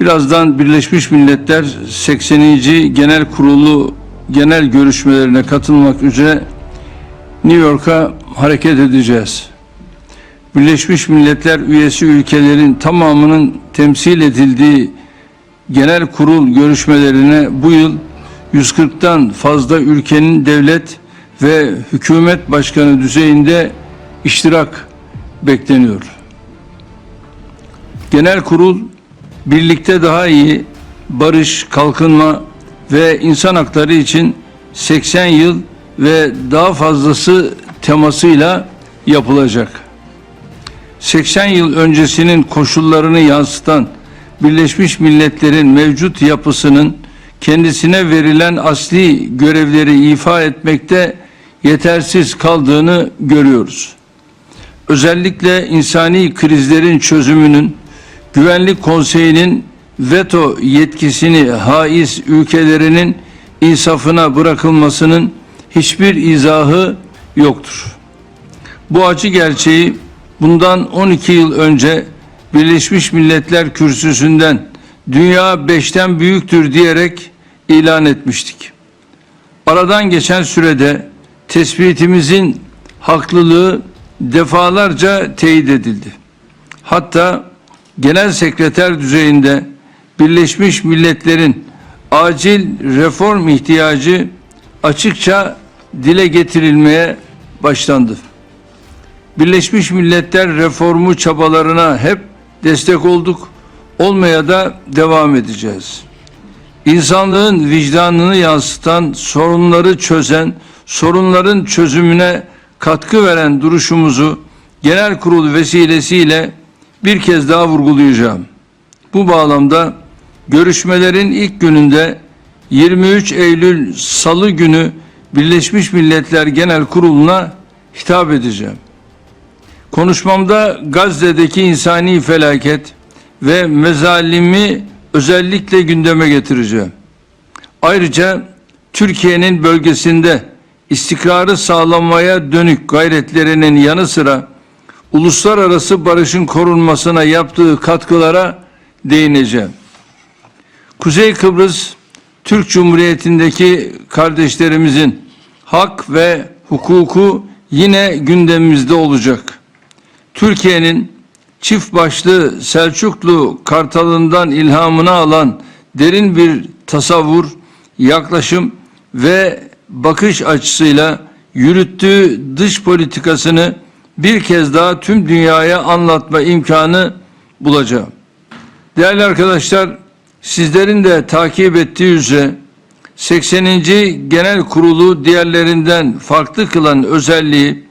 Birazdan Birleşmiş Milletler 80. Genel Kurulu genel görüşmelerine katılmak üzere New York'a hareket edeceğiz. Birleşmiş Milletler üyesi ülkelerin tamamının temsil edildiği genel kurul görüşmelerine bu yıl 140'tan fazla ülkenin devlet ve hükümet başkanı düzeyinde iştirak bekleniyor. Genel kurul birlikte daha iyi barış, kalkınma ve insan hakları için 80 yıl ve daha fazlası temasıyla yapılacak. 80 yıl öncesinin koşullarını yansıtan Birleşmiş Milletler'in mevcut yapısının kendisine verilen asli görevleri ifa etmekte yetersiz kaldığını görüyoruz. Özellikle insani krizlerin çözümünün Güvenlik Konseyi'nin veto yetkisini haiz ülkelerinin insafına bırakılmasının hiçbir izahı yoktur. Bu acı gerçeği bundan 12 yıl önce Birleşmiş Milletler kürsüsünden dünya beşten büyüktür diyerek ilan etmiştik. Aradan geçen sürede tespitimizin haklılığı defalarca teyit edildi. Hatta genel sekreter düzeyinde Birleşmiş Milletler'in acil reform ihtiyacı açıkça dile getirilmeye başlandı. Birleşmiş Milletler reformu çabalarına hep destek olduk, olmaya da devam edeceğiz. İnsanlığın vicdanını yansıtan, sorunları çözen, sorunların çözümüne katkı veren duruşumuzu genel kurul vesilesiyle bir kez daha vurgulayacağım. Bu bağlamda görüşmelerin ilk gününde 23 Eylül Salı günü Birleşmiş Milletler Genel Kurulu'na hitap edeceğim. Konuşmamda Gazze'deki insani felaket ve mezalimi özellikle gündeme getireceğim. Ayrıca Türkiye'nin bölgesinde istikrarı sağlamaya dönük gayretlerinin yanı sıra uluslararası barışın korunmasına yaptığı katkılara değineceğim. Kuzey Kıbrıs Türk Cumhuriyeti'ndeki kardeşlerimizin hak ve hukuku yine gündemimizde olacak. Türkiye'nin çift başlı Selçuklu Kartalı'ndan ilhamını alan derin bir tasavvur, yaklaşım ve bakış açısıyla yürüttüğü dış politikasını bir kez daha tüm dünyaya anlatma imkanı bulacağım. Değerli arkadaşlar, sizlerin de takip ettiği üzere 80. Genel Kurulu diğerlerinden farklı kılan özelliği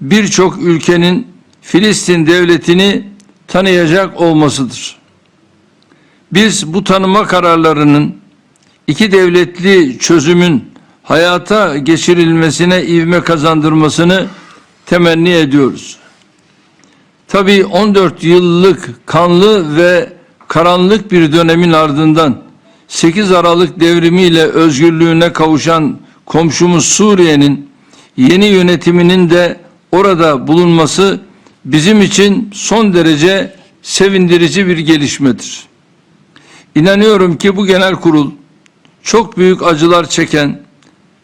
birçok ülkenin Filistin devletini tanıyacak olmasıdır. Biz bu tanıma kararlarının iki devletli çözümün hayata geçirilmesine ivme kazandırmasını temenni ediyoruz. Tabii 14 yıllık kanlı ve karanlık bir dönemin ardından 8 Aralık devrimiyle özgürlüğüne kavuşan komşumuz Suriye'nin yeni yönetiminin de orada bulunması bizim için son derece sevindirici bir gelişmedir. İnanıyorum ki bu genel kurul çok büyük acılar çeken,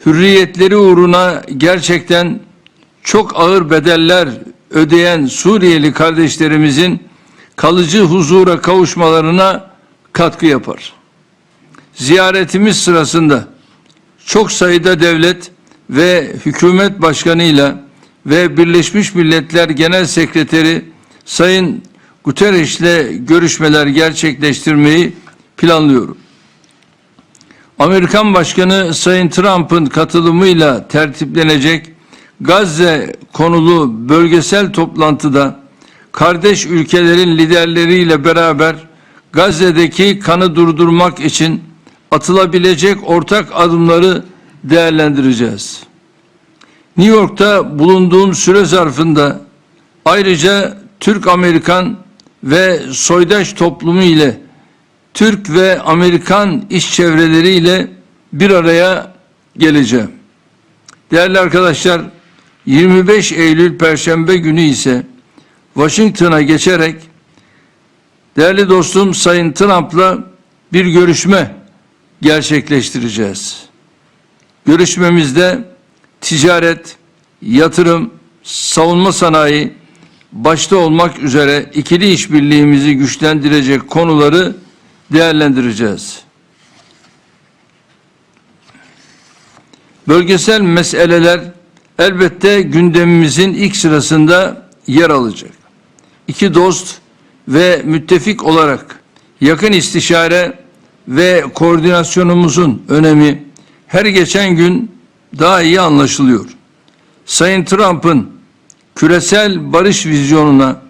hürriyetleri uğruna gerçekten çok ağır bedeller ödeyen Suriyeli kardeşlerimizin kalıcı huzura kavuşmalarına katkı yapar. Ziyaretimiz sırasında çok sayıda devlet ve hükümet başkanıyla ve Birleşmiş Milletler Genel Sekreteri Sayın Guterres ile görüşmeler gerçekleştirmeyi planlıyorum. Amerikan Başkanı Sayın Trump'ın katılımıyla tertiplenecek Gazze konulu bölgesel toplantıda kardeş ülkelerin liderleriyle beraber Gazze'deki kanı durdurmak için atılabilecek ortak adımları değerlendireceğiz. New York'ta bulunduğum süre zarfında ayrıca Türk-Amerikan ve soydaş toplumu ile Türk ve Amerikan iş çevreleriyle bir araya geleceğim. Değerli arkadaşlar, 25 Eylül Perşembe günü ise Washington'a geçerek değerli dostum Sayın Trump'la bir görüşme gerçekleştireceğiz. Görüşmemizde ticaret, yatırım, savunma sanayi başta olmak üzere ikili işbirliğimizi güçlendirecek konuları değerlendireceğiz. Bölgesel meseleler elbette gündemimizin ilk sırasında yer alacak. İki dost ve müttefik olarak yakın istişare ve koordinasyonumuzun önemi her geçen gün daha iyi anlaşılıyor. Sayın Trump'ın küresel barış vizyonuna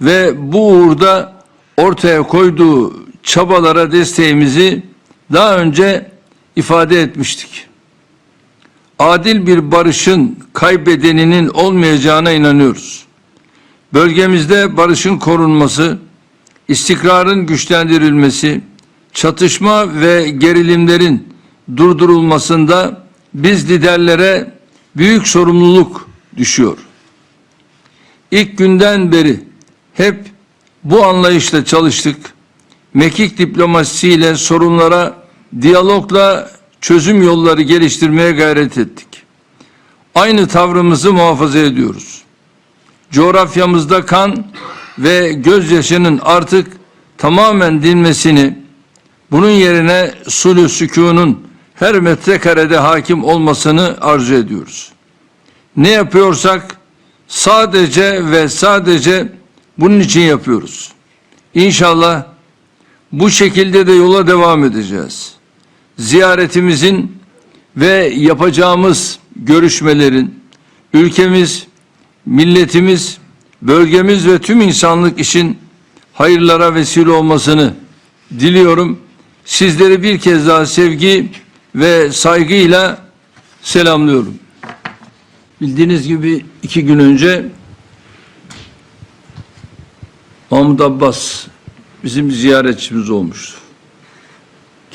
ve bu uğurda ortaya koyduğu çabalara desteğimizi daha önce ifade etmiştik. Adil bir barışın kaybedeninin olmayacağına inanıyoruz. Bölgemizde barışın korunması, istikrarın güçlendirilmesi, çatışma ve gerilimlerin durdurulmasında biz liderlere büyük sorumluluk düşüyor. İlk günden beri hep bu anlayışla çalıştık. Mekik diplomasisiyle sorunlara diyalogla çözüm yolları geliştirmeye gayret ettik. Aynı tavrımızı muhafaza ediyoruz. Coğrafyamızda kan ve gözyaşının artık tamamen dinmesini, bunun yerine sulü sükunun her metrekarede hakim olmasını arzu ediyoruz. Ne yapıyorsak sadece ve sadece bunun için yapıyoruz. İnşallah bu şekilde de yola devam edeceğiz. Ziyaretimizin ve yapacağımız görüşmelerin ülkemiz, milletimiz, bölgemiz ve tüm insanlık için hayırlara vesile olmasını diliyorum. Sizleri bir kez daha sevgi ve saygıyla selamlıyorum. Bildiğiniz gibi iki gün önce Mahmut Abbas bizim ziyaretçimiz olmuştu.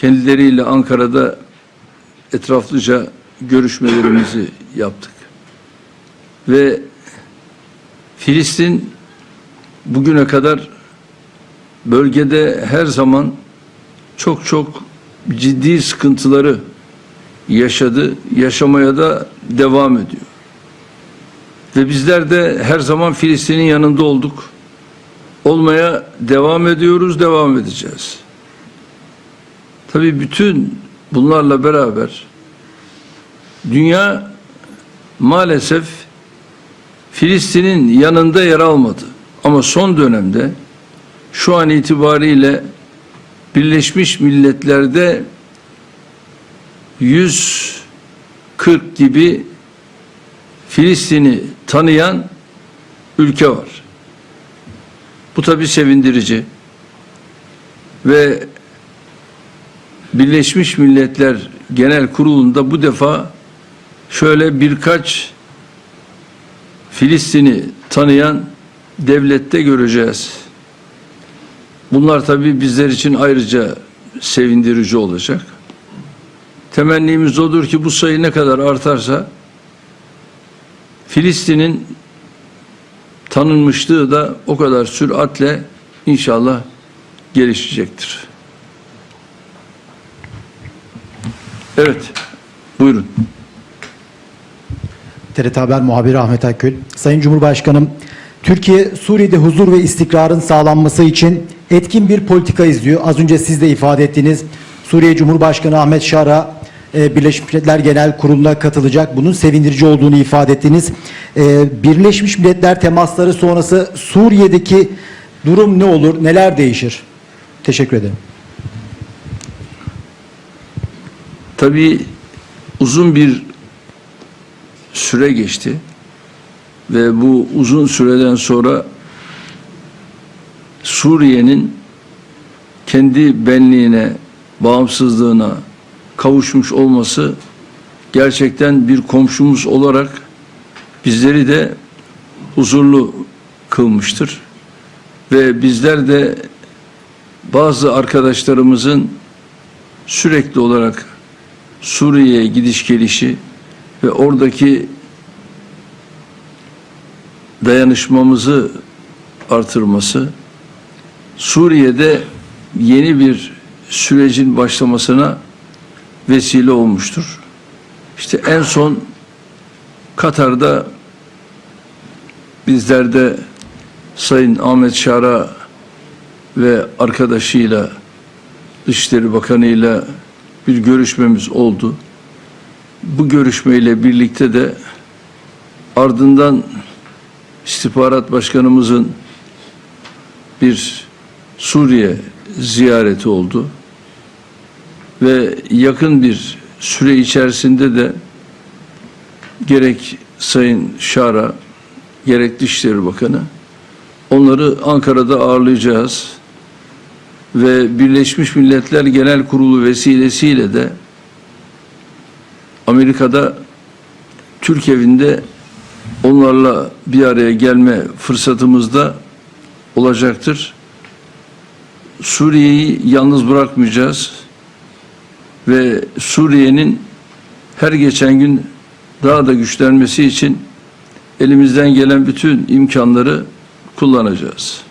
Kendileriyle Ankara'da etraflıca görüşmelerimizi yaptık. Ve Filistin bugüne kadar bölgede her zaman çok çok ciddi sıkıntıları yaşadı, yaşamaya da devam ediyor. Ve bizler de her zaman Filistin'in yanında olduk. Olmaya devam ediyoruz, devam edeceğiz. Tabii bütün bunlarla beraber dünya maalesef Filistin'in yanında yer almadı. Ama son dönemde şu an itibariyle Birleşmiş Milletler'de 140 gibi Filistin'i tanıyan ülke var. Bu tabi sevindirici. Ve Birleşmiş Milletler Genel Kurulu'nda bu defa şöyle birkaç Filistin'i tanıyan devlette göreceğiz. Bunlar tabii bizler için ayrıca sevindirici olacak. Temennimiz odur ki bu sayı ne kadar artarsa Filistin'in tanınmışlığı da o kadar süratle inşallah gelişecektir. Evet, buyurun. TRT Haber muhabiri Ahmet Akgül. Sayın Cumhurbaşkanım, Türkiye Suriye'de huzur ve istikrarın sağlanması için etkin bir politika izliyor. Az önce siz de ifade ettiğiniz Suriye Cumhurbaşkanı Ahmet Şara e, Birleşmiş Milletler Genel Kurulu'na katılacak. Bunun sevindirici olduğunu ifade ettiniz. E, Birleşmiş Milletler temasları sonrası Suriye'deki durum ne olur, neler değişir? Teşekkür ederim. Tabii uzun bir süre geçti ve bu uzun süreden sonra Suriye'nin kendi benliğine, bağımsızlığına kavuşmuş olması gerçekten bir komşumuz olarak bizleri de huzurlu kılmıştır. Ve bizler de bazı arkadaşlarımızın sürekli olarak Suriye'ye gidiş gelişi ve oradaki dayanışmamızı artırması Suriye'de yeni bir sürecin başlamasına vesile olmuştur. İşte en son Katar'da bizler de Sayın Ahmet Şara ve arkadaşıyla Dışişleri Bakanı'yla bir görüşmemiz oldu. Bu görüşmeyle birlikte de ardından istihbarat başkanımızın bir Suriye ziyareti oldu ve yakın bir süre içerisinde de gerek Sayın Şara gerek Dışişleri Bakanı onları Ankara'da ağırlayacağız ve Birleşmiş Milletler Genel Kurulu vesilesiyle de Amerika'da Türk evinde onlarla bir araya gelme fırsatımız da olacaktır. Suriye'yi yalnız bırakmayacağız ve Suriye'nin her geçen gün daha da güçlenmesi için elimizden gelen bütün imkanları kullanacağız.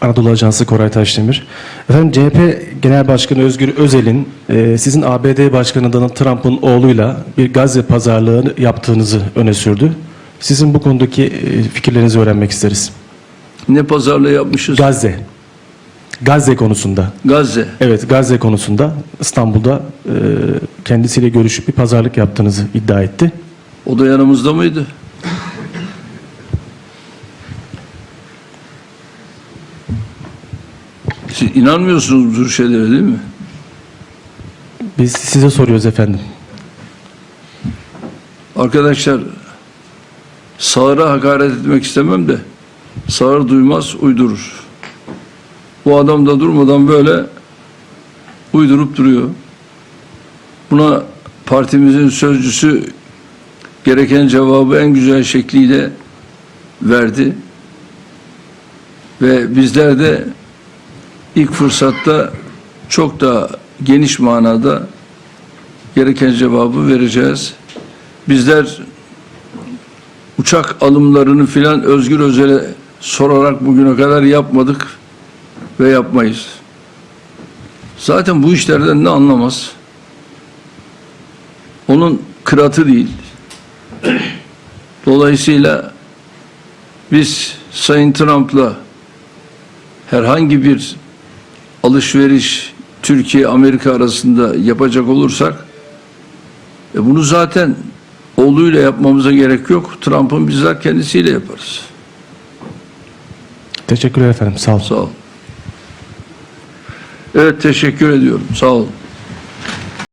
Anadolu Ajansı Koray Taşdemir. Efendim CHP Genel Başkanı Özgür Özel'in e, sizin ABD Başkanı Donald Trump'ın oğluyla bir Gazze pazarlığı yaptığınızı öne sürdü. Sizin bu konudaki e, fikirlerinizi öğrenmek isteriz. Ne pazarlığı yapmışız? Gazze. Gazze konusunda. Gazze. Evet Gazze konusunda İstanbul'da e, kendisiyle görüşüp bir pazarlık yaptığınızı iddia etti. O da yanımızda mıydı? Siz inanmıyorsunuz bu tür şeylere değil mi? Biz size soruyoruz efendim. Arkadaşlar sağıra hakaret etmek istemem de sağır duymaz uydurur. Bu adam da durmadan böyle uydurup duruyor. Buna partimizin sözcüsü gereken cevabı en güzel şekliyle verdi. Ve bizler de ilk fırsatta çok daha geniş manada gereken cevabı vereceğiz. Bizler uçak alımlarını filan Özgür Özel'e sorarak bugüne kadar yapmadık ve yapmayız. Zaten bu işlerden ne anlamaz? Onun kıratı değil. Dolayısıyla biz Sayın Trump'la herhangi bir alışveriş Türkiye Amerika arasında yapacak olursak e bunu zaten oğluyla yapmamıza gerek yok. Trump'ın bizzat kendisiyle yaparız. Teşekkürler efendim. Sağ olun. Sağ olun. Evet teşekkür ediyorum. Sağ olun.